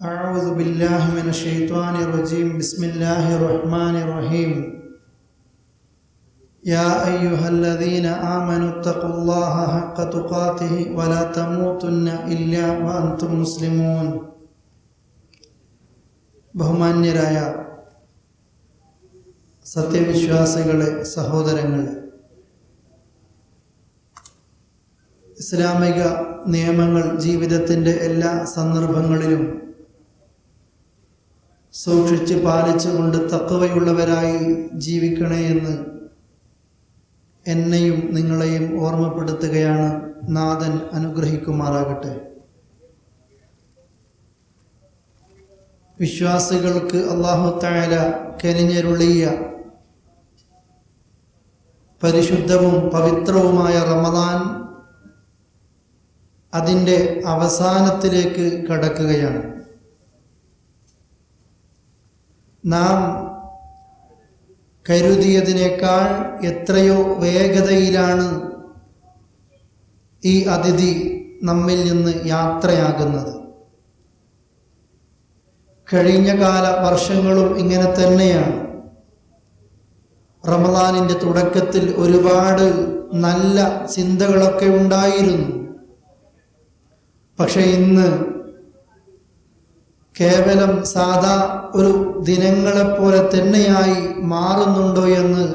أعوذ بالله من الشيطان الرجيم بسم الله الرحمن الرحيم يا أيها الذين آمنوا اتقوا الله حق تقاته ولا تموتن إلا وأنتم مسلمون ബഹുമാന്യരായ സത്യവിശ്വാസികളെ സഹോദരങ്ങളെ ഇസ്ലാമിക നിയമങ്ങൾ ജീവിതത്തിൻ്റെ എല്ലാ സന്ദർഭങ്ങളിലും സൂക്ഷിച്ച് പാലിച്ചുകൊണ്ട് തക്കവയുള്ളവരായി ജീവിക്കണേ എന്ന് എന്നെയും നിങ്ങളെയും ഓർമ്മപ്പെടുത്തുകയാണ് നാഥൻ അനുഗ്രഹിക്കുമാറാകട്ടെ. വിശ്വാസികൾക്ക് അള്ളാഹു തായാല കനിഞ്ഞരുളിയ പരിശുദ്ധവും പവിത്രവുമായ റമദാൻ അതിന്റെ അവസാനത്തിലേക്ക് കടക്കുകയാണ്. നാം കരുതിയതിനേക്കാൾ എത്രയോ വേഗതയിലാണ് ഈ അതിഥി നമ്മിൽ നിന്ന് യാത്രയാകുന്നത്. കഴിഞ്ഞ കാല വർഷങ്ങളും ഇങ്ങനെ തന്നെയാണ്. റമദാനിന്റെ തുടക്കത്തിൽ ഒരുപാട് നല്ല ചിന്തകളൊക്കെ ഉണ്ടായിരുന്നു. പക്ഷേ ഇന്ന് കേവലം സാധാ ഒരു ദിനങ്ങളെപ്പോലെ തന്നെയായി മാറുന്നുണ്ടോ എന്ന്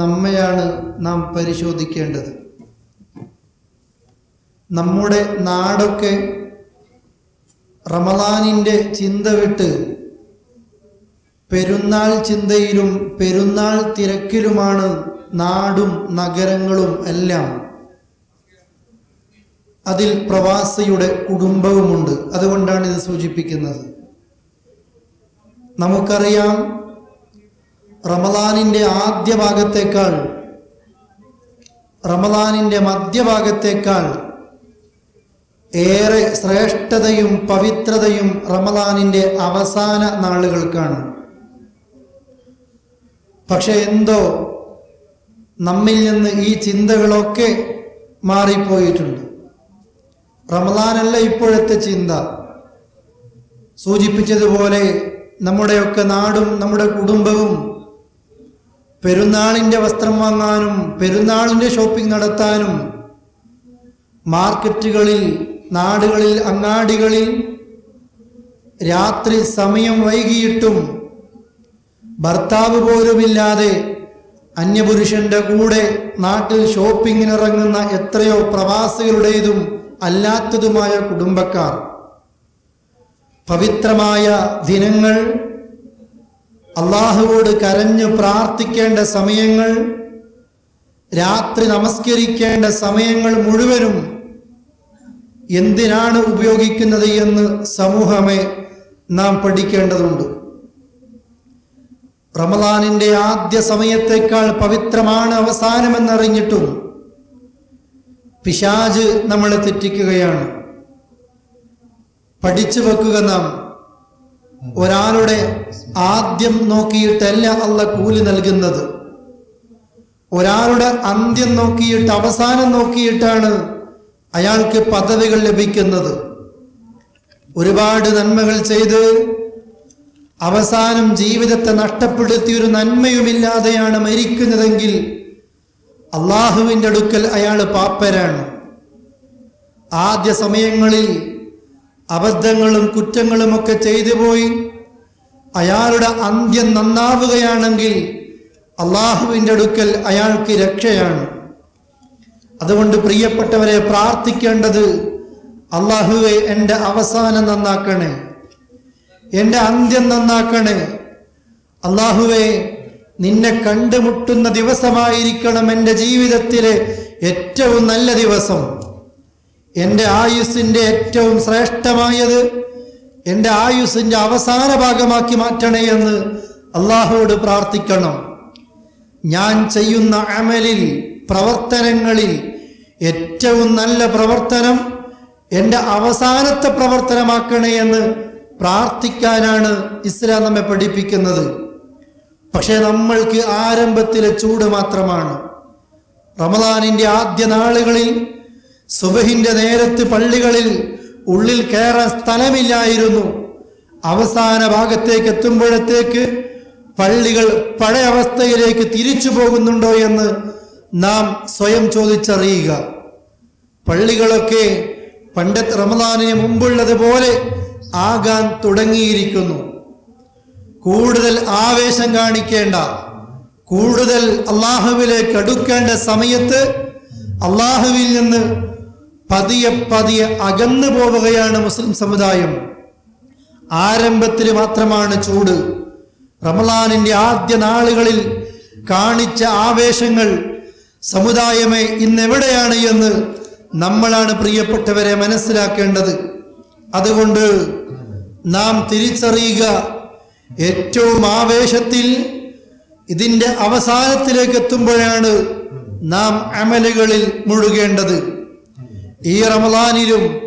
നമ്മയാണ് നാം പരിശോധിക്കേണ്ടത്. നമ്മുടെ നാടൊക്കെ റമദാനിന്റെ ചിന്ത വിട്ട് പെരുന്നാൾ ചിന്തയിലും പെരുന്നാൾ തിരക്കിലുമാണ് നാടും നഗരങ്ങളും എല്ലാം. അതിൽ പ്രവാസിയുടെ കുടുംബവുമുണ്ട്. അതുകൊണ്ടാണ് ഇത് സൂചിപ്പിക്കുന്നത്. നമുക്കറിയാം റമദാനിന്റെ ആദ്യ ഭാഗത്തേക്കാൾ റമദാനിന്റെ മധ്യഭാഗത്തേക്കാൾ ഏറെ ശ്രേഷ്ഠതയും പവിത്രതയും റമദാനിന്റെ അവസാന നാളുകൾക്കാണ്. പക്ഷെ എന്തോ നമ്മിൽ നിന്ന് ഈ ചിന്തകളൊക്കെ മാറിപ്പോയിട്ടുണ്ട്. റമദാനല്ല ഇപ്പോഴത്തെ ചിന്ത. സൂചിപ്പിച്ചതുപോലെ നമ്മുടെയൊക്കെ നാടും നമ്മുടെ കുടുംബവും പെരുന്നാളിന്റെ വസ്ത്രം വാങ്ങാനും പെരുന്നാളിന്റെ ഷോപ്പിംഗ് നടത്താനും മാർക്കറ്റുകളിൽ നാടുകളിൽ അങ്ങാടികളിൽ രാത്രി സമയം വൈകിയിട്ടും ഭർത്താവ് പോലുമില്ലാതെ അന്യപുരുഷന്റെ കൂടെ നാട്ടിൽ ഷോപ്പിങ്ങിനിറങ്ങുന്ന എത്രയോ പ്രവാസികളുടേതും അല്ലാത്തതുമായ കുടുംബക്കാർ പവിത്രമായ ദിനങ്ങൾ അള്ളാഹുവോട് കരഞ്ഞു പ്രാർത്ഥിക്കേണ്ട സമയങ്ങൾ രാത്രി നമസ്കരിക്കേണ്ട സമയങ്ങൾ മുഴുവനും എന്തിനാണ് ഉപയോഗിക്കുന്നത് എന്ന് സമൂഹമേ നാം പഠിക്കേണ്ടതുണ്ട്. റമദാനിന്റെ ആദ്യ സമയത്തേക്കാൾ പവിത്രമാണ് അവസാനമെന്നറിഞ്ഞിട്ടും പിശാജ് നമ്മളെ തെറ്റിക്കുകയാണ്. പഠിച്ചു വെക്കുക നാം. ഒരാളുടെ ആദ്യം നോക്കിയിട്ടല്ല അല്ല കൂലി നൽകുന്നത്. ഒരാളുടെ അന്ത്യം നോക്കിയിട്ട് അവസാനം നോക്കിയിട്ടാണ് അയാൾക്ക് പദവികൾ ലഭിക്കുന്നത്. ഒരുപാട് നന്മകൾ ചെയ്ത് അവസാനം ജീവിതത്തെ നഷ്ടപ്പെടുത്തിയൊരു നന്മയുമില്ലാതെയാണ് മരിക്കുന്നതെങ്കിൽ അള്ളാഹുവിന്റെ അടുക്കൽ അയാൾ പാപ്പരാണ്. ആദ്യ സമയങ്ങളിൽ അബദ്ധങ്ങളും കുറ്റങ്ങളുമൊക്കെ ചെയ്തു പോയി. അയാളുടെ അന്ത്യം നന്നാവുകയാണെങ്കിൽ അള്ളാഹുവിന്റെ അടുക്കൽ അയാൾക്ക് രക്ഷയാണ്. അതുകൊണ്ട് പ്രിയപ്പെട്ടവരെ പ്രാർത്ഥിക്കേണ്ടത് അള്ളാഹുവെ എന്റെ അവസാനം നന്നാക്കണേ. എന്റെ അന്ത്യം നന്നാക്കണേ. അള്ളാഹുവെ നിന്നെ കണ്ടുമുട്ടുന്ന ദിവസമായിരിക്കണം എന്റെ ജീവിതത്തിലെ ഏറ്റവും നല്ല ദിവസം. എന്റെ ആയുസ്സിന്റെ ഏറ്റവും ശ്രേഷ്ഠമായത് എന്റെ ആയുസ്സിന്റെ അവസാന ഭാഗമാക്കി മാറ്റണേ എന്ന് അള്ളാഹുവോട് പ്രാർത്ഥിക്കണം. ഞാൻ ചെയ്യുന്ന അമലിൽ പ്രവർത്തനങ്ങളിൽ ഏറ്റവും നല്ല പ്രവർത്തനം എന്റെ അവസാനത്തെ പ്രവർത്തനമാക്കണേ എന്ന് പ്രാർത്ഥിക്കാനാണ് ഇസ്ലാം നമ്മെ പഠിപ്പിക്കുന്നത്. പക്ഷേ നമ്മൾക്ക് ആരംഭത്തിലെ ചൂട് മാത്രമാണ്. റമദാനിന്റെ ആദ്യ നാളുകളിൽ സുബഹിന്റെ നേരത്ത് പള്ളികളിൽ ഉള്ളിൽ കയറാൻ സ്ഥലമില്ലായിരുന്നു. അവസാന ഭാഗത്തേക്ക് എത്തുമ്പോഴത്തേക്ക് പള്ളികൾ പഴയ അവസ്ഥയിലേക്ക് തിരിച്ചു പോകുന്നുണ്ടോ എന്ന് നാം സ്വയം ചോദിച്ചറിയുക. പള്ളികളൊക്കെ പണ്ടത്തെ റമദാനിന് മുമ്പുള്ളതുപോലെ ആകാൻ തുടങ്ങിയിരിക്കുന്നു. കൂടുതൽ ആവേശം കാണിക്കേണ്ട കൂടുതൽ അള്ളാഹുവിലേക്ക് അടുക്കേണ്ട സമയത്ത് അള്ളാഹുവിൽ നിന്ന് പതിയെ പതിയെ അകന്നു പോവുകയാണ് മുസ്ലിം സമുദായം. ആരംഭത്തിൽ മാത്രമാണ് ചൂട്. റമലാനിന്റെ ആദ്യ നാളുകളിൽ കാണിച്ച ആവേശങ്ങൾ സമുദായമേ ഇന്നെവിടെയാണ് എന്ന് നമ്മളാണ് പ്രിയപ്പെട്ടവരെ മനസ്സിലാക്കേണ്ടത്. അതുകൊണ്ട് നാം തിരിച്ചറിയുക ഏറ്റവും ആവേശത്തിൽ ഇതിന്റെ അവസാനത്തിലേക്ക് എത്തുമ്പോഴാണ് നാം അമലുകളിൽ മുഴുകേണ്ടത്. ഈ റമദാനിലും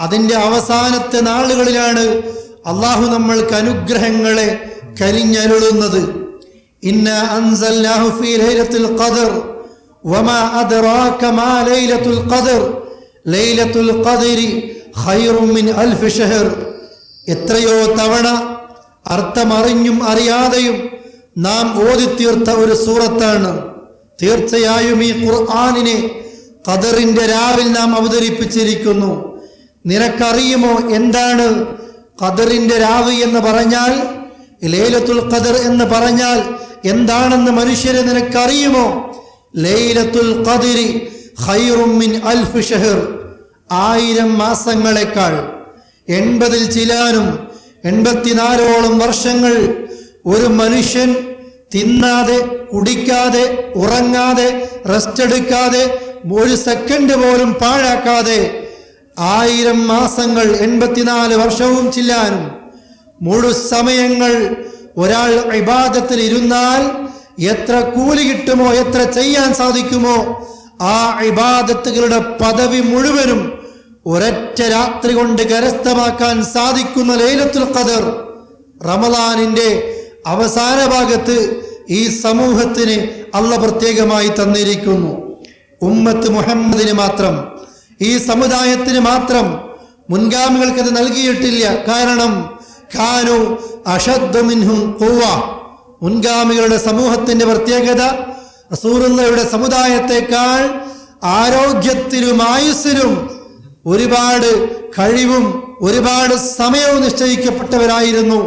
അതിന്റെ അവസാനത്തെ നാളുകളിലാണ് അള്ളാഹു നമ്മൾക്ക് അനുഗ്രഹങ്ങളെ കരിഞ്ഞരുളുന്നത്. ഇന്ന ലൈലത്തുൽ വമാ മാ ലൈലത്തുൽ ലൈലത്തുൽ മിൻ അൽഫ് ഷഹർ. എത്രയോ തവണ അർത്ഥമറിഞ്ഞും അറിയാതെയും നാം ഓതിത്തീർത്ത ഒരു സൂറത്താണ്. തീർച്ചയായും ഈ ഖുർആാനിനെ ഖദറിന്റെ രാവിൽ നാം അവതരിപ്പിച്ചിരിക്കുന്നു. നിനക്കറിയുമോ എന്താണ് ഖദറിന്റെ രാവ് എന്ന് പറഞ്ഞാൽ? ലൈലത്തുൽ ഖദർ എന്ന് പറഞ്ഞാൽ എന്താണെന്ന് മനുഷ്യരെ നിനക്കറിയുമോ? ലൈലത്തുൽ ഖദരി ഹൈറുമിൻ മിൻ അൽഫ് ഷഹർ ആയിരം മാസങ്ങളെക്കാൾ എൺപതിൽ ചിലാനും എൺപത്തിനാലോളം വർഷങ്ങൾ ഒരു മനുഷ്യൻ തിന്നാതെ കുടിക്കാതെ ഉറങ്ങാതെ റെസ്റ്റ് എടുക്കാതെ ഒരു സെക്കൻഡ് പോലും പാഴാക്കാതെ ആയിരം മാസങ്ങൾ എൺപത്തിനാല് വർഷവും ചില്ലാനും മുഴു സമയങ്ങൾ ഒരാൾ ഇബാദത്തിൽ ഇരുന്നാൽ എത്ര കൂലി കിട്ടുമോ എത്ര ചെയ്യാൻ സാധിക്കുമോ ആ ഇബാദത്തുകളുടെ പദവി മുഴുവനും ഒരൊറ്റ രാത്രി കൊണ്ട് കരസ്ഥമാക്കാൻ സാധിക്കുന്ന ലൈലത്തുൽ ഖദർ റമദാനിന്റെ അവസാന ഭാഗത്ത് ഈ സമൂഹത്തിന് അള്ള പ്രത്യേകമായി തന്നിരിക്കുന്നു. ഉമ്മത്ത് മുഹമ്മദിന് മാത്രം. ഈ സമുദായത്തിന് മാത്രം മുൻഗാമികൾക്ക് അത് നൽകിയിട്ടില്ല. കാരണം ഖാനു അഷദ്മിൻഹും മുൻഗാമികളുടെ സമൂഹത്തിന്റെ പ്രത്യേകത റസൂറുള്ളയുടെ സമുദായത്തെക്കാൾ ആരോഗ്യത്തിലും ആയുസ്സിലും ഒരുപാട് കഴിവും ഒരുപാട് സമയവും നിശ്ചയിക്കപ്പെട്ടവരായിരുന്നു.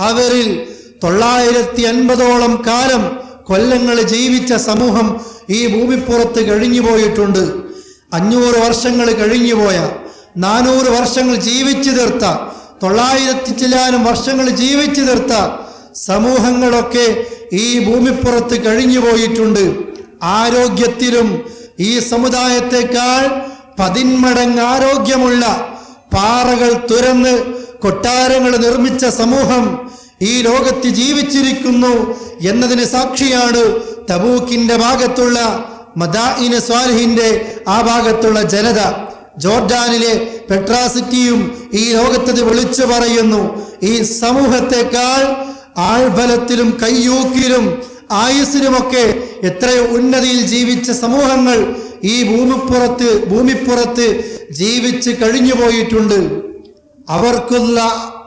അവരിൽ തൊള്ളായിരത്തി അൻപതോളം കാലം കൊല്ലങ്ങൾ ജീവിച്ച സമൂഹം ഈ ഭൂമിപ്പുറത്ത് കഴിഞ്ഞു പോയിട്ടുണ്ട് അഞ്ഞൂറ് വർഷങ്ങൾ കഴിഞ്ഞുപോയ നാനൂറ് വർഷങ്ങൾ ജീവിച്ചു തീർത്ത തൊള്ളായിരത്തി ചില്ലാനും വർഷങ്ങൾ ജീവിച്ചു തീർത്ത സമൂഹങ്ങളൊക്കെ ഈ ഭൂമിപ്പുറത്ത് കഴിഞ്ഞു പോയിട്ടുണ്ട്. ആരോഗ്യത്തിലും ഈ സമുദായത്തെക്കാൾ പതിന്മടങ്ങ് ആരോഗ്യമുള്ള പാറകൾ തുരന്ന് കൊട്ടാരങ്ങൾ നിർമ്മിച്ച സമൂഹം ഈ ലോകത്ത് ജീവിച്ചിരിക്കുന്നു എന്നതിന് സാക്ഷിയാണ് തബൂക്കിന്റെ ഭാഗത്തുള്ള മദാഇന സ്വാലിഹിന്റെ ആ ഭാഗത്തുള്ള ജനത. ജോർഡാനിലെ പെട്രാസിറ്റിയും ഈ ലോകത്തത് വിളിച്ചു പറയുന്നു. ഈ സമൂഹത്തെക്കാൾ ആൾബലത്തിലും കയ്യൂക്കിലും ആയുസ്സിലുമൊക്കെ എത്രയോ ഉന്നതിയിൽ ജീവിച്ച സമൂഹങ്ങൾ ഈ ഭൂമിപ്പുറത്ത് ഭൂമിപ്പുറത്ത് ജീവിച്ച് കഴിഞ്ഞു പോയിട്ടുണ്ട്. അവർക്കുള്ള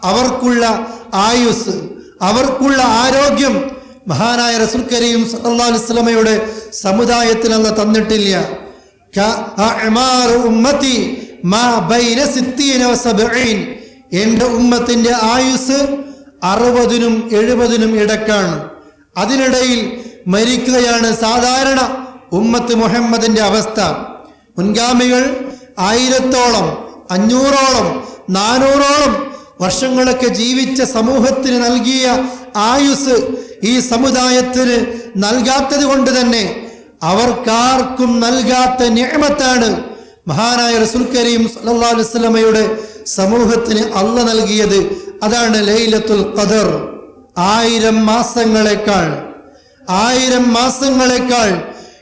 അവർക്കുള്ള ആയുസ് അവർക്കുള്ള ആരോഗ്യം മഹാനായ റസൂൽ കരീം സല്ലാ അലൈഹി വസല്ലമയുടെ സമുദായത്തിൽ അന്ന് തന്നിട്ടില്ല. എന്റെ ഉമ്മത്തിന്റെ ആയുസ് അറുപതിനും എഴുപതിനും ഇടക്കാണ്. അതിനിടയിൽ മരിക്കുകയാണ് സാധാരണ ഉമ്മത്ത് മുഹമ്മദിന്റെ അവസ്ഥ. മുൻഗാമികൾ ആയിരത്തോളം അഞ്ഞൂറോളം നാനൂറോളം വർഷങ്ങളൊക്കെ ജീവിച്ച സമൂഹത്തിന് നൽകിയ ആയുസ് ഈ സമുദായത്തിന് നൽകാത്തത് കൊണ്ട് തന്നെ അവർക്കാർക്കും നൽകാത്ത നിയമത്താണ് മഹാനായ റസുൽ കരീം സല്ലാ അലൈഹി വസല്ലമയുടെ സമൂഹത്തിന് അല്ല നൽകിയത് അതാണ് ലൈലത്തുൽ ഖദർ. ആയിരം മാസങ്ങളെക്കാൾ ആയിരം മാസങ്ങളെക്കാൾ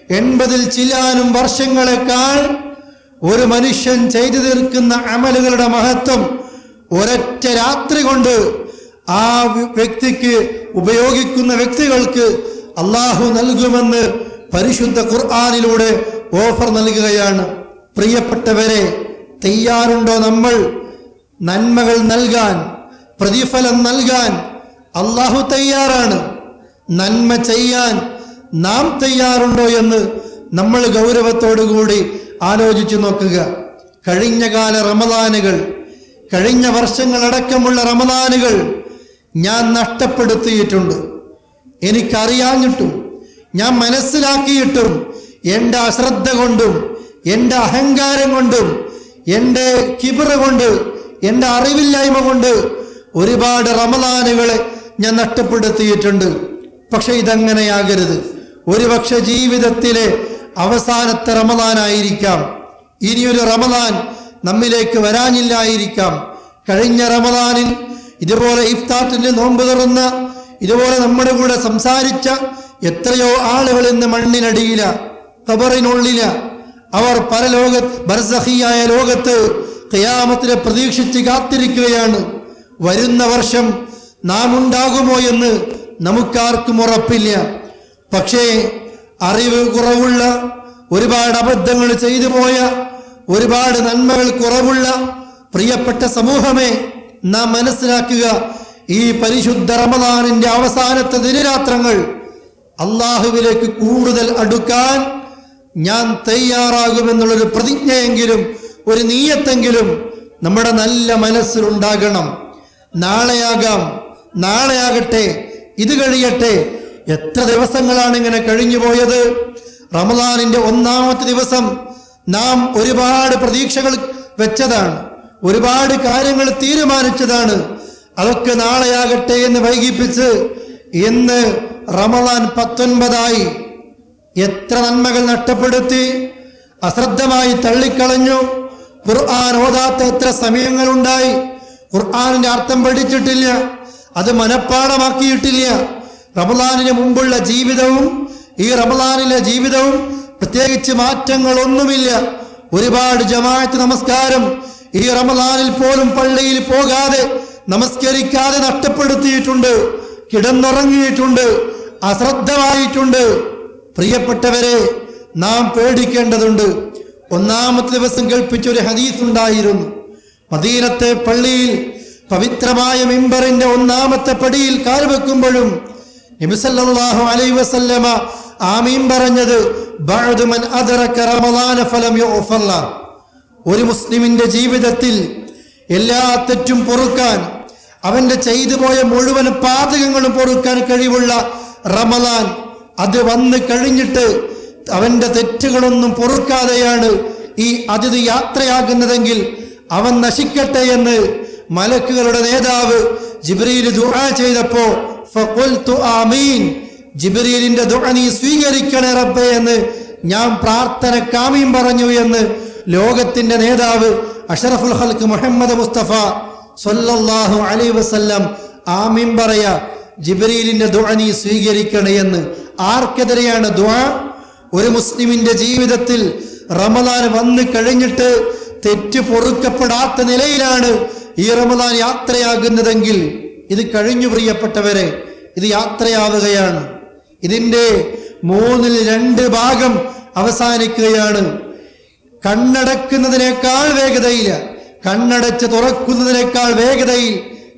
എൺപതിൽ ചിലാനും വർഷങ്ങളെക്കാൾ ഒരു മനുഷ്യൻ ചെയ്തു തീർക്കുന്ന അമലുകളുടെ മഹത്വം ഒരൊറ്റ രാത്രി കൊണ്ട് ആ വ്യക്തിക്ക് ഉപയോഗിക്കുന്ന വ്യക്തികൾക്ക് അള്ളാഹു നൽകുമെന്ന് പരിശുദ്ധ ഖുർആാനിലൂടെ ഓഫർ നൽകുകയാണ്. പ്രിയപ്പെട്ടവരെ തയ്യാറുണ്ടോ നമ്മൾ? നന്മകൾ നൽകാൻ പ്രതിഫലം നൽകാൻ അള്ളാഹു തയ്യാറാണ്. നന്മ ചെയ്യാൻ നാം തയ്യാറുണ്ടോ എന്ന് നമ്മൾ ഗൗരവത്തോടുകൂടി ആലോചിച്ചു നോക്കുക. കഴിഞ്ഞ കാല റമദാനുകൾ കഴിഞ്ഞ വർഷങ്ങളടക്കമുള്ള റമദാനുകൾ ഞാൻ നഷ്ടപ്പെടുത്തിയിട്ടുണ്ട്. എനിക്കറിയാഞ്ഞിട്ടും ഞാൻ മനസ്സിലാക്കിയിട്ടും എന്റെ അശ്രദ്ധ കൊണ്ടും എന്റെ അഹങ്കാരം കൊണ്ടും എന്റെ കിബിറ കൊണ്ട് എന്റെ അറിവില്ലായ്മ കൊണ്ട് ഒരുപാട് റമദാനുകളെ ഞാൻ നഷ്ടപ്പെടുത്തിയിട്ടുണ്ട്. പക്ഷെ ഇതങ്ങനെയാകരുത്. ഒരുപക്ഷെ ജീവിതത്തിലെ അവസാനത്തെ റമദാനായിരിക്കാം. ഇനിയൊരു റമദാൻ നമ്മിലേക്ക് വരാനില്ലായിരിക്കാം. കഴിഞ്ഞ റമദാനിൽ ഇതുപോലെ ഇഫ്താത്തിന്റെ നോമ്പ് തുറന്ന ഇതുപോലെ നമ്മുടെ കൂടെ സംസാരിച്ച എത്രയോ ആളുകൾ ഇന്ന് മണ്ണിനടിയില ഖബറിനുള്ളില. അവർ പരലോക ബർസഹിയായ ലോകത്ത് ഖിയാമത്തിനെ പ്രതീക്ഷിച്ച് കാത്തിരിക്കുകയാണ്. വരുന്ന വർഷം നാം ഉണ്ടാകുമോ എന്ന് നമുക്കാർക്കും ഉറപ്പില്ല. പക്ഷേ അറിവ് കുറവുള്ള ഒരുപാട് അബദ്ധങ്ങൾ ചെയ്തു പോയ ഒരുപാട് നന്മകൾ കുറവുള്ള പ്രിയപ്പെട്ട സമൂഹമേ നാം മനസ്സിലാക്കുക ഈ പരിശുദ്ധ റമദാനിന്റെ അവസാനത്തെ ദിനരാത്രങ്ങൾ അള്ളാഹുവിലേക്ക് കൂടുതൽ അടുക്കാൻ ഞാൻ തയ്യാറാകുമെന്നുള്ളൊരു പ്രതിജ്ഞയെങ്കിലും ഒരു നീയത്തെങ്കിലും നമ്മുടെ നല്ല മനസ്സിലുണ്ടാകണം. നാളെയാകാം നാളെയാകട്ടെ ഇത് കഴിയട്ടെ. എത്ര ദിവസങ്ങളാണ് ഇങ്ങനെ കഴിഞ്ഞു പോയത് റമദാനിന്റെ ഒന്നാമത്തെ ദിവസം നാം ഒരുപാട് പ്രതീക്ഷകൾ വെച്ചതാണ്. ഒരുപാട് കാര്യങ്ങൾ തീരുമാനിച്ചതാണ്. അതൊക്കെ നാളെയാകട്ടെ എന്ന് വൈകിപ്പിച്ച് ഇന്ന് റമദാൻ പത്തൊൻപതായി എത്ര നന്മകൾ നഷ്ടപ്പെടുത്തി അശ്രദ്ധമായി തള്ളിക്കളഞ്ഞു. ഖുർആൻ ഓതാത്ത എത്ര സമയങ്ങളുണ്ടായി? ഖുർആാനിന്റെ അർത്ഥം പഠിച്ചിട്ടില്ല. അത് മനഃപ്പാടമാക്കിയിട്ടില്ല റമദാനിന് മുമ്പുള്ള ജീവിതവും ഈ റമദാനിലെ ജീവിതവും പ്രത്യേകിച്ച് മാറ്റങ്ങളൊന്നുമില്ല. ഒരുപാട് ജമാഅത്ത് നമസ്കാരം ഈ റമദാനിൽ പോലും പള്ളിയിൽ പോകാതെ നമസ്കരിക്കാതെ നഷ്ടപ്പെടുത്തിയിട്ടുണ്ട് കിടന്നുറങ്ങിയിട്ടുണ്ട് അശ്രദ്ധമായിട്ടുണ്ട്. പ്രിയപ്പെട്ടവരെ നാം പേടിക്കേണ്ടതുണ്ട്. ഒന്നാമത്തെ ദിവസം കേൾപ്പിച്ചൊരു ഹദീസ് ഉണ്ടായിരുന്നു മദീനത്തെ പള്ളിയിൽ പവിത്രമായ മിമ്പറിന്റെ ഒന്നാമത്തെ പടിയിൽ കാൽ വെക്കുമ്പോഴും നബിസല്ലാഹു അലൈ വസല്ലമ ആമീൻ പറഞ്ഞത് ഒരു മുസ്ലിമിന്റെ ജീവിതത്തിൽ എല്ലാ തെറ്റും പൊറുക്കാൻ അവന്റെ ചെയ്തു പോയ മുഴുവൻ പാതകങ്ങളും പൊറുക്കാൻ കഴിവുള്ള റമലാൻ അത് വന്നു കഴിഞ്ഞിട്ട് അവന്റെ തെറ്റുകളൊന്നും പൊറുക്കാതെയാണ് ഈ അതിഥി യാത്രയാകുന്നതെങ്കിൽ അവൻ നശിക്കട്ടെ എന്ന് മലക്കുകളുടെ നേതാവ് ജിബ്രീൽ ദുആ ചെയ്തപ്പോ ആമീൻ. ജിബ്രീലിന്റെ ദുആ നീ സ്വീകരിക്കണേ റബ്ബേ എന്ന് ഞാൻ പ്രാർത്ഥന കാമ്യം പറഞ്ഞു എന്ന് ലോകത്തിന്റെ നേതാവ് അഷറഫുൽ ഹൽക്ക് മുഹമ്മദ് മുസ്തഫ സൊല്ലാഹു അലൈഹി വസ്ല്ലാം ആമീൻ പറയാ ജിബ്രീലിന്റെ ദുആ നീ സ്വീകരിക്കണേ എന്ന് ആർക്കെതിരെയാണ് ദുആ? ഒരു മുസ്ലിമിന്റെ ജീവിതത്തിൽ റമദാൻ വന്നു കഴിഞ്ഞിട്ട് തെറ്റ് പൊറുക്കപ്പെടാത്ത നിലയിലാണ് ഈ റമദാൻ യാത്രയാകുന്നതെങ്കിൽ ഇത് കഴിഞ്ഞു പ്രിയപ്പെട്ടവരെ ഇത് യാത്രയാവുകയാണ്. ഇതിന്റെ മൂന്നിൽ രണ്ട് ഭാഗം അവസാനിക്കുകയാണ്. കണ്ണടക്കുന്നതിനേക്കാൾ വേഗതയിൽ കണ്ണടച്ച് തുറക്കുന്നതിനേക്കാൾ വേഗതയിൽ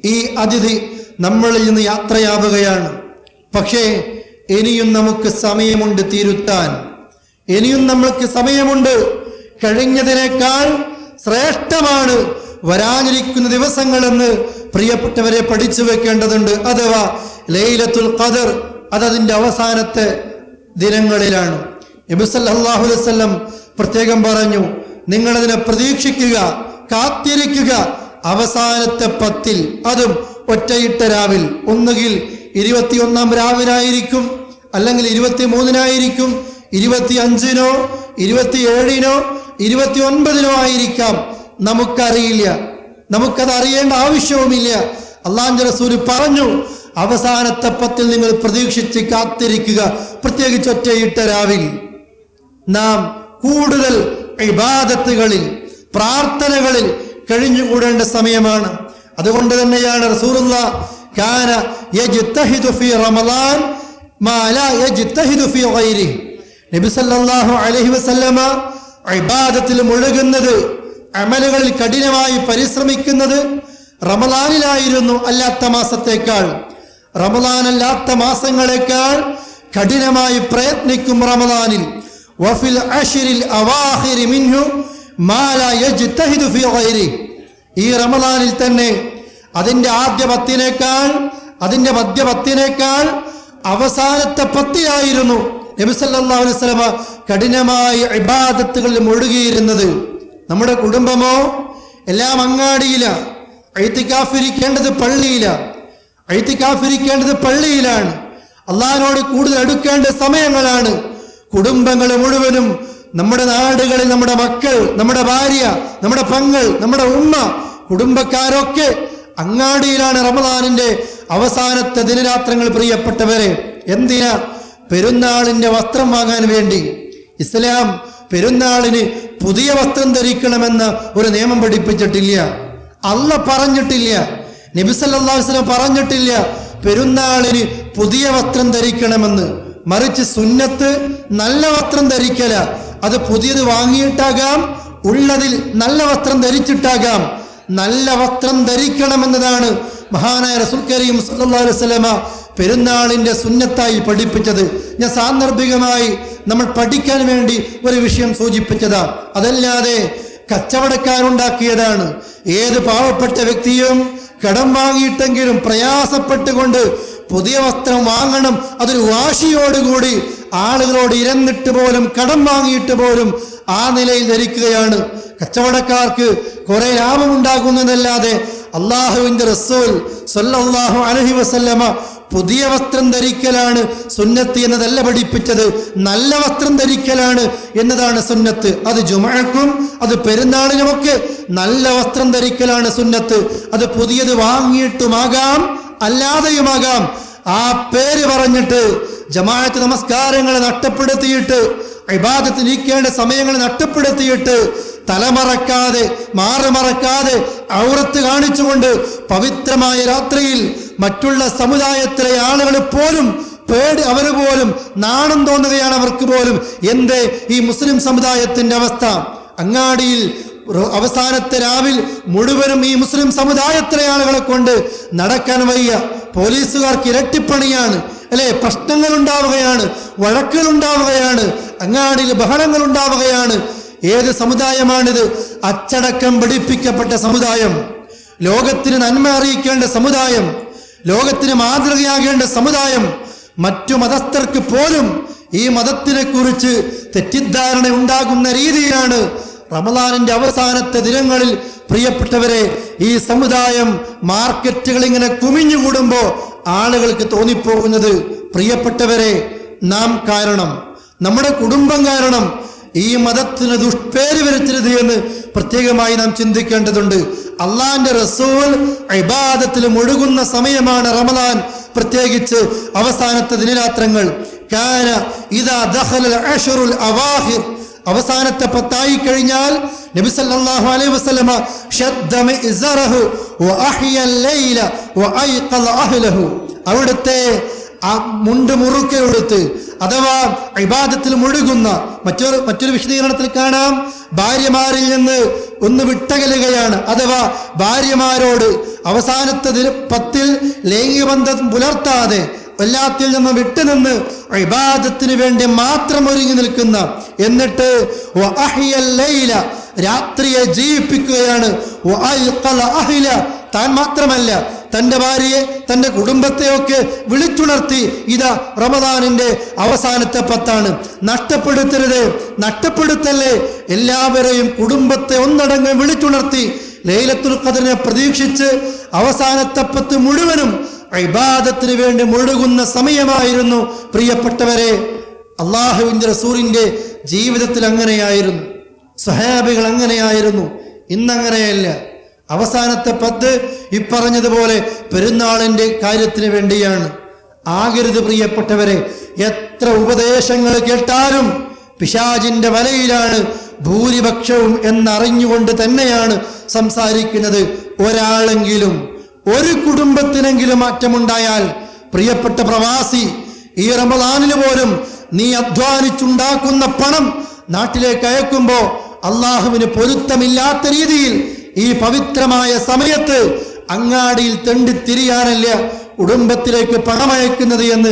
ഈ അതിഥി നമ്മളിൽ നിന്ന് യാത്രയാവുകയാണ്. പക്ഷേ ഇനിയും നമുക്ക് സമയമുണ്ട് തിരുത്താൻ. ഇനിയും നമ്മൾക്ക് സമയമുണ്ട്. കഴിഞ്ഞതിനേക്കാൾ ശ്രേഷ്ഠമാണ് വരാനിരിക്കുന്ന ദിവസങ്ങളെന്ന് പ്രിയപ്പെട്ടവരെ പഠിച്ചു വെക്കേണ്ടതുണ്ട്. അഥവാ ലൈലത്തുൽ ഖദർ അതതിന്റെ അവസാനത്തെ ദിനങ്ങളിലാണ്. നബിസല്ലാഹു അലൈവല്ലം പ്രത്യേകം പറഞ്ഞു നിങ്ങളതിനെ പ്രതീക്ഷിക്കുക കാത്തിരിക്കുക. അവസാനത്തെ പത്തിൽ അതും ഒറ്റയിട്ട രാവിൽ ഒന്നുകിൽ ഇരുപത്തിയൊന്നാം രാവിലായിരിക്കും. അല്ലെങ്കിൽ ഇരുപത്തി മൂന്നിനായിരിക്കും ഇരുപത്തി അഞ്ചിനോ ഇരുപത്തി ഏഴിനോ ഇരുപത്തി ഒൻപതിനോ ആയിരിക്കാം. നമുക്കറിയില്ല. നമുക്കത് അറിയേണ്ട ആവശ്യവുമില്ല. അള്ളാഹു റസൂൽ പറഞ്ഞു അവസാനത്തെ പത്തിൽ നിങ്ങൾ പ്രതീക്ഷിച്ച് കാത്തിരിക്കുക. പ്രത്യേകിച്ച് ഒറ്റയിട്ട രാവിൽ. നാം കൂടുതൽ ഇബാദത്തുകളിൽ പ്രാർത്ഥനകളിൽ കഴിഞ്ഞുകൂടേണ്ട സമയമാണ്. അതുകൊണ്ട് തന്നെയാണ് റസൂലുള്ള കാന യജ്തഹിദു ഫീ റമളാൻ നബി വസല്ലമ ഇബാദത്തിൽ മുഴുകുന്നത് അമലുകളിൽ കഠിനമായി പരിശ്രമിക്കുന്നത് റമലാനിലായിരുന്നു അല്ലാത്ത മാസത്തേക്കാൾ. റമലാനല്ലാത്ത മാസങ്ങളെക്കാൾ കഠിനമായി പ്രയത്നിക്കും റമലാനിൽ വഫിൽ അഷിരിൽ അവാഹിരി മിൻഹു ഈ റമദാനിൽ തന്നെ അതിന്റെ ആദ്യ പത്തിനേക്കാൾ അതിന്റെ മധ്യ പത്തിനേക്കാൾ അവസാനത്തെ പത്തിയായിരുന്നു നബി സല്ലല്ലാഹു അലൈഹി വസല്ലമ കഠിനമായ ഇബാദത്തുകളിൽ മുഴുകിയിരുന്നത്. നമ്മുടെ കുടുംബമോ എല്ലാം അങ്ങാടിയില. അഴുത്തിക്കാഫിരിക്കേണ്ടത് പള്ളിയില. അഴുത്തിക്കാഫിരിക്കേണ്ടത് പള്ളിയിലാണ്. അള്ളാഹിനോട് കൂടുതൽ അടുക്കേണ്ട സമയങ്ങളാണ്. കുടുംബങ്ങൾ മുഴുവനും നമ്മുടെ നാടുകളിൽ നമ്മുടെ മക്കൾ നമ്മുടെ ഭാര്യ നമ്മുടെ പങ്ങൾ നമ്മുടെ ഉമ്മ കുടുംബക്കാരൊക്കെ അങ്ങാടിയിലാണ് റമദാനിന്റെ അവസാനത്തെ ദിനരാത്രങ്ങൾ പ്രിയപ്പെട്ടവരെ എന്തിനാ പെരുന്നാളിന്റെ വസ്ത്രം വാങ്ങാൻ വേണ്ടി? ഇസ്ലാം പെരുന്നാളിന് പുതിയ വസ്ത്രം ധരിക്കണമെന്ന് ഒരു നിയമം പഠിപ്പിച്ചിട്ടില്ല. അല്ല പറഞ്ഞിട്ടില്ല. നബിസല്ലാസ്ലം പറഞ്ഞിട്ടില്ല പെരുന്നാളിന് പുതിയ വസ്ത്രം ധരിക്കണമെന്ന്. മറിച്ച് സുന്നത്ത് നല്ല വസ്ത്രം ധരിക്കല. അത് പുതിയത് വാങ്ങിയിട്ടാകാം ഉള്ളതിൽ നല്ല വസ്ത്രം ധരിച്ചിട്ടാകാം. നല്ല വസ്ത്രം ധരിക്കണമെന്നതാണ് മഹാനായ റസൂൽ കരീം സല്ലല്ലാഹു അലൈഹി വസല്ലമ പെരുന്നാളിന്റെ സുന്നത്തായി പഠിപ്പിച്ചത്. ഞാൻ സാന്ദർഭികമായി നമ്മൾ പഠിക്കാൻ വേണ്ടി ഒരു വിഷയം സൂചിപ്പിച്ചതാ. അതല്ലാതെ കച്ചവടക്കാരുണ്ടാക്കിയതാണ്. ഏത് പാവപ്പെട്ട വ്യക്തിയും കടം വാങ്ങിയിട്ടെങ്കിലും പ്രയാസപ്പെട്ടുകൊണ്ട് പുതിയ വസ്ത്രം വാങ്ങണം അതൊരു വാശിയോടുകൂടി ആളുകളോട് ഇരന്നിട്ട് പോലും കടം വാങ്ങിയിട്ട് പോലും ആ നിലയിൽ ധരിക്കുകയാണ്. കച്ചവടക്കാർക്ക് കുറെ ലാഭമുണ്ടാകുന്നതല്ലാതെ അള്ളാഹുവിന്റെ റസൂൽ സല്ലല്ലാഹു അലഹി വസല്ലമ പുതിയ വസ്ത്രം ധരിക്കലാണ് സുന്നത്ത് എന്നതല്ല പഠിപ്പിച്ചത്. നല്ല വസ്ത്രം ധരിക്കലാണ് എന്നതാണ് സുന്നത്ത്. അത് ജുമഴക്കും അത് പെരുന്നാളിനുമൊക്കെ നല്ല വസ്ത്രം ധരിക്കലാണ് സുന്നത്ത്. അത് പുതിയത് വാങ്ങിയിട്ടുമാകാം അല്ലാതെയുമാകാം. ആ പേര് പറഞ്ഞിട്ട് ജമാഅത്ത് നമസ്കാരങ്ങളെ നഷ്ടപ്പെടുത്തിയിട്ട് ഇബാദത്ത് നീക്കേണ്ട സമയങ്ങളെ നഷ്ടപ്പെടുത്തിയിട്ട് തലമറക്കാതെ മാറുമറക്കാതെ ഔറത്ത് കാണിച്ചുകൊണ്ട് പവിത്രമായ രാത്രിയിൽ മറ്റുള്ള സമുദായത്തിലെ ആളുകൾ പോലും പേടി അവർ പോലും നാണം തോന്നുകയാണ് അവർക്ക് പോലും. എന്തേ ഈ മുസ്ലിം സമുദായത്തിന്റെ അവസ്ഥ? അങ്ങാടിയിൽ അവസാനത്തെ രാവിൽ മുഴുവനും ഈ മുസ്ലിം സമുദായത്തിലെ ആളുകളെ കൊണ്ട് നടക്കാൻ വയ്യ. പോലീസുകാർക്ക് ഇരട്ടിപ്പണിയാണ്. അല്ലെ? പ്രശ്നങ്ങൾ ഉണ്ടാവുകയാണ് വഴക്കുകൾ ഉണ്ടാവുകയാണ് അങ്ങാടിയിൽ ബഹളങ്ങൾ ഉണ്ടാവുകയാണ്. ഏത് സമുദായമാണിത്? അച്ചടക്കം പഠിപ്പിക്കപ്പെട്ട സമുദായം. ലോകത്തിന് നന്മ അറിയിക്കേണ്ട സമുദായം. ലോകത്തിന് മാതൃകയാകേണ്ട സമുദായം. മറ്റു മതസ്ഥർക്ക് പോലും ഈ മതത്തിനെ കുറിച്ച് തെറ്റിദ്ധാരണ ഉണ്ടാകുന്ന രീതിയിലാണ് റമദാനിന്റെ അവസാനത്തെ ദിനങ്ങളിൽ പ്രിയപ്പെട്ടവരെ ഈ സമുദായം മാർക്കറ്റുകൾ ഇങ്ങനെ കുമിഞ്ഞുകൂടുമ്പോൾ ആളുകൾക്ക് തോന്നിപ്പോകുന്നത് പ്രിയപ്പെട്ടവരെ നാം കാരണം നമ്മുടെ കുടുംബം കാരണം ഈ മതത്തിന് ദുഷ്പേര് വരുത്തരുത് എന്ന് പ്രത്യേകമായി നാം ചിന്തിക്കേണ്ടതുണ്ട്. അള്ളാന്റെ റസൂൽ ഇബാദത്തിൽ മുഴുകുന്ന സമയമാണ് റമദാൻ. പ്രത്യേകിച്ച് അവസാനത്തെ ദിനരാത്രങ്ങൾ. കാന അവാഹിർ. അവസാനത്തെ പത്തായി കഴിഞ്ഞാൽ നബി സല്ലല്ലാഹു അലൈഹി വസല്ലമ ഇസറഹു വഅഹിയ ലൈല അവിടുത്തെ ആ മുണ്ട് മുറുക്കെ എടുത്ത് അഥവാ ഇബാദത്തിൽ മുഴുകുന്ന മറ്റൊരു മറ്റൊരു വിശദീകരണത്തിൽ കാണാം. ഭാര്യമാരിൽ നിന്ന് ഒന്ന് വിട്ടകലുകയാണ്. അഥവാ ഭാര്യമാരോട് അവസാനത്തെ പത്തിൽ ലൈംഗിക ബന്ധം പുലർത്താതെ എല്ലാത്തിൽ നിന്നും വിട്ടുനിന്ന് ഇബാദത്തിന് വേണ്ടി മാത്രം ഒരുങ്ങി നിൽക്കുന്ന എന്നിട്ട് രാത്രിയെ ജീവിപ്പിക്കുകയാണ്. താൻ മാത്രമല്ല തന്റെ ഭാര്യയെ തന്റെ കുടുംബത്തെയൊക്കെ വിളിച്ചുണർത്തി ഇതാ റമദാനിന്റെ അവസാനത്തെ പത്താണ്. നഷ്ടപ്പെടുത്തരുത് നഷ്ടപ്പെടുത്തല്ലേ? എല്ലാവരെയും കുടുംബത്തെ ഒന്നടങ്കം വിളിച്ചുണർത്തി ലൈലത്തുൽ ഖദറിനെ പ്രതീക്ഷിച്ച് അവസാനത്തെ പത്ത് മുഴുവനും ഇബാദത്തിന് വേണ്ടി മുഴുകുന്ന സമയമായിരുന്നു. പ്രിയപ്പെട്ടവരെ അള്ളാഹുവിന്റെ റസൂലിന്റെ ജീവിതത്തിൽ അങ്ങനെയായിരുന്നു. സഹാബികൾ അങ്ങനെയായിരുന്നു. ഇന്നങ്ങനെയല്ല. അവസാനത്തെ പത്ത് ഇപ്പറഞ്ഞതുപോലെ പെരുന്നാളിന്റെ കാര്യത്തിന് വേണ്ടിയാണ്. ആകരുത് പ്രിയപ്പെട്ടവരെ എത്ര ഉപദേശങ്ങൾ കേട്ടാലും പിശാജിന്റെ വലയിലാണ് ഭൂരിപക്ഷവും എന്നറിഞ്ഞുകൊണ്ട് തന്നെയാണ് സംസാരിക്കുന്നത്. ഒരാളെങ്കിലും ഒരു കുടുംബത്തിനെങ്കിലും മാറ്റമുണ്ടായാൽ പ്രിയപ്പെട്ട പ്രവാസി ഈ റമദാനിന് പോലും നീ അധ്വാനിച്ചുണ്ടാക്കുന്ന പണം നാട്ടിലേക്ക് അയക്കുമ്പോൾ അള്ളാഹുവിന് പൊരുത്തമില്ലാത്ത രീതിയിൽ ഈ പവിത്രമായ സമയത്ത് അങ്ങാടിയിൽ തെണ്ടി തിരിയാനല്ല കുടുംബത്തിലേക്ക് പണമയക്കുന്നത് എന്ന്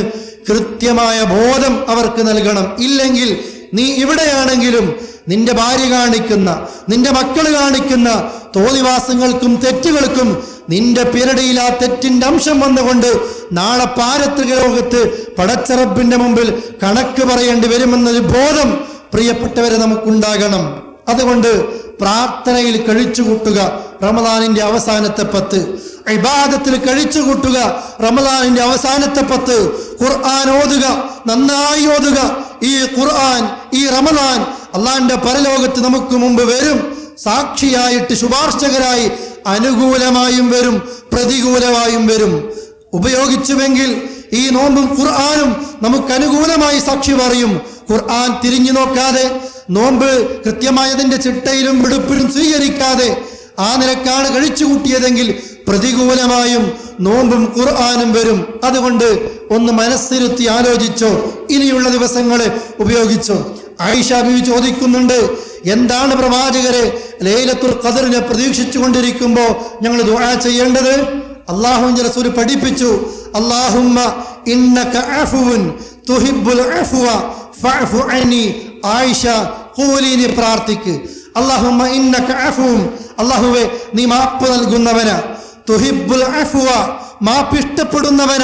കൃത്യമായ ബോധം അവർക്ക് നൽകണം. ഇല്ലെങ്കിൽ നീ ഇവിടെയാണെങ്കിലും നിന്റെ ഭാര്യ കാണിക്കുന്ന നിന്റെ മക്കൾ കാണിക്കുന്ന തോന്നിവാസങ്ങൾക്കും തെറ്റുകൾക്കും നിന്റെ പിരടിയിൽ ആ തെറ്റിന്റെ അംശം വന്നുകൊണ്ട് നാളെ പാരത്രിക ലോകത്ത് പടച്ചറപ്പിന്റെ മുമ്പിൽ കണക്ക് പറയേണ്ടി വരുമെന്നൊരു ബോധം പ്രിയപ്പെട്ടവരെ നമുക്കുണ്ടാകണം. അതുകൊണ്ട് പ്രാർത്ഥനയിൽ കഴിച്ചുകൂട്ടുക. റമദാനിന്റെ അവസാനത്തെ പത്ത്. ഇബാദത്തിൽ കഴിച്ചുകൂട്ടുക. റമദാനിന്റെ അവസാനത്തെ പത്ത്. ഖുർആൻ ഓതുക. നന്നായി ഓതുക. ഈ ഖുർആൻ ഈ റമദാൻ അള്ളാന്റെ പരലോകത്ത് നമുക്ക് മുമ്പ് വരും. സാക്ഷിയായിട്ട് ശുപാർശകരായി അനുകൂലമായും വരും. പ്രതികൂലമായും വരും. ഉപയോഗിച്ചുവെങ്കിൽ ഈ നോമ്പും ഖുർആാനും നമുക്ക് അനുകൂലമായി സാക്ഷി പറയും ഖുർആൻ തിരിഞ്ഞു നോക്കാതെ നോമ്പ് കൃത്യമായതിന്റെ ചിട്ടയിലും വെടുപ്പിലും സ്വീകരിക്കാതെ ആ നിലക്കാണ് കഴിച്ചു കൂട്ടിയതെങ്കിൽ പ്രതികൂലമായും നോമ്പും ഖുർആാനും വരും. അതുകൊണ്ട് ഒന്ന് മനസ്സിരുത്തി ആലോചിച്ചോ. ഇനിയുള്ള ദിവസങ്ങളെ ഉപയോഗിച്ചോ. ആയിഷ ബിവി ചോദിക്കുന്നുണ്ട് എന്താണ് പ്രവാചകരെ ലൈലത്തുൽ ഖദറിനെ പ്രതീക്ഷിച്ചു കൊണ്ടിരിക്കുമ്പോൾ ഞങ്ങൾ ദുആ ചെയ്യേണ്ടത്? അള്ളാഹുവിന്റെ റസൂൽ പഠിപ്പിച്ചു അള്ളാഹുമ്മ ഇന്നക അഫുവുൻ തുഹിബ്ബുൽ അഫ്വ ഫഅഫു അനി ആയിഷ ഖൂലിനി പ്രാർത്ഥിക്ക്. അള്ളാഹുമ്മ ഇന്നക അഫുവും അള്ളാഹുവെ നീ മാപ്പ് നൽകുന്നവന. തുഹിബ്ബുൽ അഫ്വ മാപ്പ് ഇഷ്ടപ്പെടുന്നവന.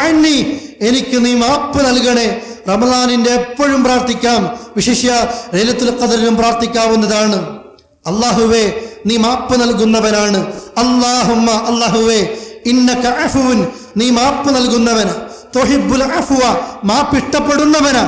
അന്നി എനിക്ക് നീ മാപ്പ് നൽകണേ. റമദാനിന്റെ എപ്പോഴും പ്രാർത്ഥിക്കാം. വിശിഷ്യ ലൈലത്തുൽ ഖദറിലും പ്രാർത്ഥിക്കാവുന്നതാണ്. അള്ളാഹുവേ നീ മാപ്പ് നൽകുന്നവനാണ്. അല്ലാഹുമ്മ അല്ലാഹുവേ ഇന്നക അഫുവുൻ നീ മാപ്പ് നൽകുന്നവന. തൊഹിബുൽ അഫുവ മാപ്പ് ഇഷ്ടപ്പെടുന്നവന.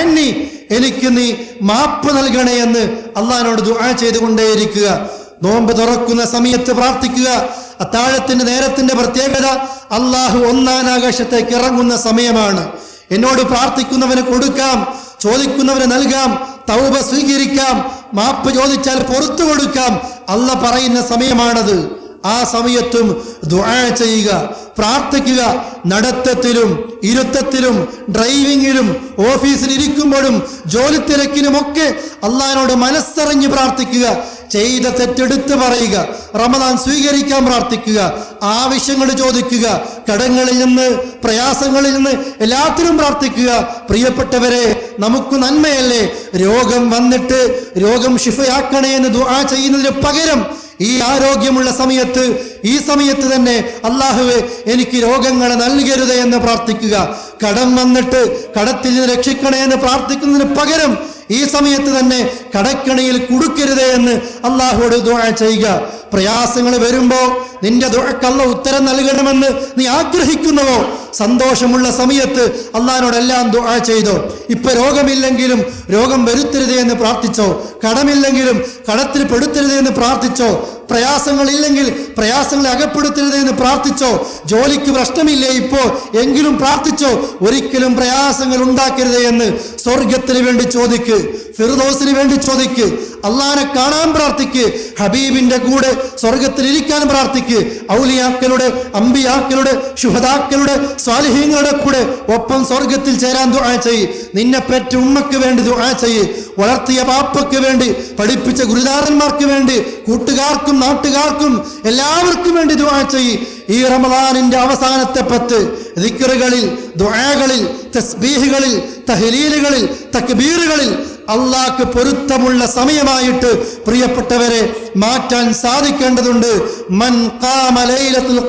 അന്നി എനിക്ക് നീ മാപ്പ് നൽകണേ എന്ന് അള്ളഹാനോട് ദുആ ചെയ്തുകൊണ്ടേയിരിക്കുക. നോമ്പ് തുറക്കുന്ന സമയത്ത് പ്രാർത്ഥിക്കുക. അത്താഴത്തിന്റെ നേരത്തിന്റെ പ്രത്യേകത അള്ളാഹു ഒന്നാം ആകാശത്തേക്ക് ഇറങ്ങുന്ന സമയമാണ്. എന്നോട് പ്രാർത്ഥിക്കുന്നവന് കൊടുക്കാം ചോദിക്കുന്നവന് നൽകാം തൗബ സ്വീകരിക്കാം മാപ്പ് ചോദിച്ചാൽ പുറത്തു കൊടുക്കാം. അല്ല പറയുന്ന സമയമാണത്. ആ സമയത്തും ദുആ ചെയ്യുക പ്രാർത്ഥിക്കുക. നടത്തത്തിലും ഇരുത്തത്തിലും ഡ്രൈവിങ്ങിലും ഓഫീസിൽ ഇരിക്കുമ്പോഴും ജോലി തിരക്കിലുമൊക്കെ അള്ളഹാനോട് മനസ്സറിഞ്ഞ് പ്രാർത്ഥിക്കുക. ചെയ്ത തെറ്റെടുത്ത് പറയുക. റമദാൻ സ്വീകരിക്കാൻ പ്രാർത്ഥിക്കുക. ആവശ്യങ്ങൾ ചോദിക്കുക. കടങ്ങളിൽ നിന്ന് പ്രയാസങ്ങളിൽ നിന്ന് എല്ലാത്തിനും പ്രാർത്ഥിക്കുക. പ്രിയപ്പെട്ടവരെ നമുക്ക് നന്മയല്ലേ? രോഗം വന്നിട്ട് രോഗം ഷിഫയാക്കണേ എന്ന് ദുആ ചെയ്യുന്നതിന് പകരം ഈ ആരോഗ്യമുള്ള സമയത്ത് ഈ സമയത്ത് തന്നെ അള്ളാഹുവെ എനിക്ക് രോഗങ്ങളെ നൽകരുത് എന്ന് പ്രാർത്ഥിക്കുക. കടം വന്നിട്ട് കടത്തിൽ നിന്ന് രക്ഷിക്കണേ എന്ന് പ്രാർത്ഥിക്കുന്നതിന് പകരം ഈ സമയത്ത് തന്നെ കടക്കണിയിൽ കുടുക്കരുതേ എന്ന് അള്ളാഹുവോട് ദുആ ചെയ്യുക. പ്രയാസങ്ങൾ വരുമ്പോ നിന്റെ ദുഴക്കള്ള ഉത്തരം നൽകണമെന്ന് നീ ആഗ്രഹിക്കുന്നുവോ? സന്തോഷമുള്ള സമയത്ത് അള്ളഹാനോടെല്ലാം ദുആ ചെയ്തോ. ഇപ്പൊ രോഗമില്ലെങ്കിലും രോഗം വരുത്തരുതേ എന്ന് പ്രാർത്ഥിച്ചോ. കടമില്ലെങ്കിലും കടത്തിൽ പെടുത്തരുതേ എന്ന് പ്രാർത്ഥിച്ചോ. പ്രയാസങ്ങളില്ലെങ്കിൽ പ്രയാസങ്ങളെ അകപ്പെടുത്തരുത് എന്ന് പ്രാർത്ഥിച്ചോ? ജോലിക്ക് പ്രശ്നമില്ലേ ഇപ്പോൾ? എങ്കിലും പ്രാർത്ഥിച്ചോ? ഒരിക്കലും പ്രയാസങ്ങൾ ഉണ്ടാക്കരുത് എന്ന് സ്വർഗത്തിന് വേണ്ടി ചോദിക്ക് ഫിർദോസിന് വേണ്ടി ചോദിക്ക് അള്ളഹാനെ കാണാൻ പ്രാർത്ഥിക്ക് ഹബീബിന്റെ കൂടെ സ്വർഗത്തിൽ ഇരിക്കാൻ പ്രാർത്ഥിക്ക് ഔലിയാക്കളുടെ അമ്പിയാക്കളുടെ ശുഹദാക്കളുടെ സ്വാലിഹീങ്ങളുടെ കൂടെ ഒപ്പം സ്വർഗത്തിൽ ചേരാൻ ദുആ ചെയ്യ്. നിന്നെ പെറ്റ ഉമ്മക്ക് വേണ്ടി ദുആ ചെയ്യ്. വളർത്തിയ പാപ്പയ്ക്ക് വേണ്ടി പഠിപ്പിച്ച ഗുരുനാഥന്മാർക്ക് വേണ്ടി കൂട്ടുകാർക്കും നാട്ടുകാർക്കും എല്ലാവർക്കും വേണ്ടി ദുആ ചെയ്യ്. ഈ റമദാനിന്റെ അവസാനത്തെ പത്ത് ദിക്കറുകളിൽ ദുആകളിൽ തസ്ബീഹുകളിൽ തഹലീലുകളിൽ തക്ബീറുകളിൽ അള്ളാഹ്ക്ക് പൊരുത്തമുള്ള സമയമായിട്ട് പ്രിയപ്പെട്ടവരെ മാറ്റാൻ സാധിക്കേണ്ടതുണ്ട്. മൻ ഖാമ ലൈലത്തുൽ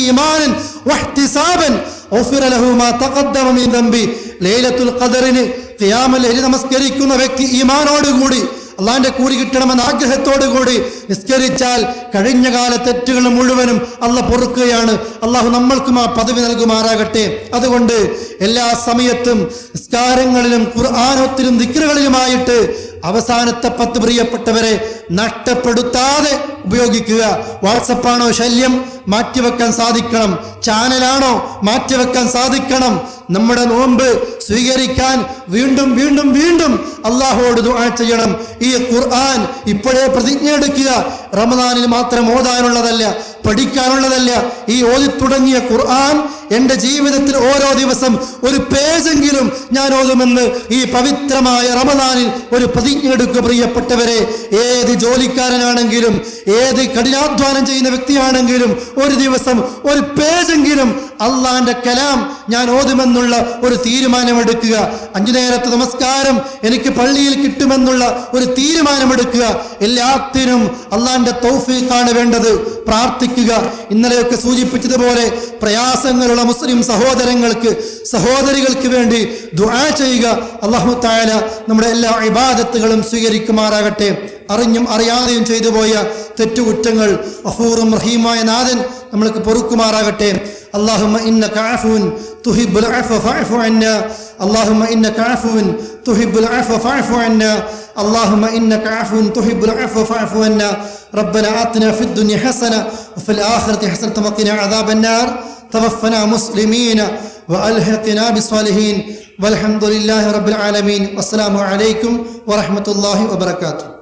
ഈമാനൻ ലഹു മാ തഖദ്ദമ മിൻ ലൈലത്തുൽ നമസ്കരിക്കുന്ന വ്യക്തി ഈമാനോടുകൂടി അള്ളാന്റെ കൂടി കിട്ടണമെന്ന ആഗ്രഹത്തോടു കൂടി നിസ്കരിച്ചാൽ കഴിഞ്ഞ കാല തെറ്റുകൾ മുഴുവനും അല്ല പൊറുക്കുകയാണ്. അള്ളാഹു നമ്മൾക്കും ആ പദവി നൽകുമാറാകട്ടെ. അതുകൊണ്ട് എല്ലാ സമയത്തും നിസ്കാരങ്ങളിലും ഖുർആാനത്തിലും ദിക്കറുകളിലുമായിട്ട് അവസാനത്തെ പത്ത് പ്രിയപ്പെട്ടവരെ നഷ്ടപ്പെടുത്താതെ ഉപയോഗിക്കുക. വാട്സപ്പാണോ ശല്യം? മാറ്റിവെക്കാൻ സാധിക്കണം. ചാനലാണോ മാറ്റിവെക്കാൻ സാധിക്കണം? നമ്മുടെ നോമ്പ് സ്വീകരിക്കാൻ വീണ്ടും വീണ്ടും വീണ്ടും അള്ളാഹുവോട് ദുആ ചെയ്യണം. ഈ ഖുർആൻ ഇപ്പോഴേ പ്രതിജ്ഞ എടുക്കുക റമദാനിൽ മാത്രം ഓതാനുള്ളതല്ല പഠിക്കാനുള്ളതല്ല. ഈ ഓതി തുടങ്ങിയ ഖുർആൻ എന്റെ ജീവിതത്തിൽ ഓരോ ദിവസം ഒരു പേജെങ്കിലും ഞാൻ ഓതുമെന്ന് ഈ പവിത്രമായ റമദാനിൽ ഒരു പ്രതിജ്ഞ എടുക്കുക പ്രിയപ്പെട്ടവരെ. ഏത് ജോലിക്കാരനാണെങ്കിലും ഏത് കഠിനാധ്വാനം ചെയ്യുന്ന വ്യക്തിയാണെങ്കിലും ഒരു ദിവസം ഒരു പേജെങ്കിലും അള്ളാന്റെ കലാം ഞാൻ ഓതുമെന്നുള്ള ഒരു തീരുമാനമെടുക്കുക. അഞ്ചു നേരത്തെ നമസ്കാരം എനിക്ക് പള്ളിയിൽ കിട്ടുമെന്നുള്ള ഒരു തീരുമാനമെടുക്കുക. എല്ലാത്തിനും അള്ളാഹുവിന്റെ തൗഫീഖാണ് വേണ്ടത്. പ്രാർത്ഥിക്കുക. ഇന്നലെയൊക്കെ സൂചിപ്പിച്ചതുപോലെ പ്രയാസങ്ങളുള്ള മുസ്ലിം സഹോദരങ്ങൾക്ക് സഹോദരികൾക്ക് വേണ്ടി ദുആ ചെയ്യുക. അള്ളാഹു തആല നമ്മുടെ എല്ലാ ഇബാദത്തുകളും സ്വീകരിക്കുമാറാകട്ടെ. അറിഞ്ഞും അറിയാതെയും ചെയ്തു പോയ തെറ്റുകുറ്റങ്ങൾ അഫൂറും റഹീമായ നാഥൻ നമ്മൾക്ക് പൊറുക്കുമാറാകട്ടെ. അള്ളാഹു ഇന്ന കാഫൂൻ تحب العفو فاعف عنا. اللهم إنك عفو تحب العفو فاعف عنا. اللهم إنك عفو تحب العفو فاعف عنا. ربنا آتنا في الدنيا حسنة وفي الآخرة حسنة وقنا عذاب النار. توفنا مسلمين وألحقنا بالصالحين والحمد لله رب العالمين. والسلام عليكم ورحمة الله وبركاته.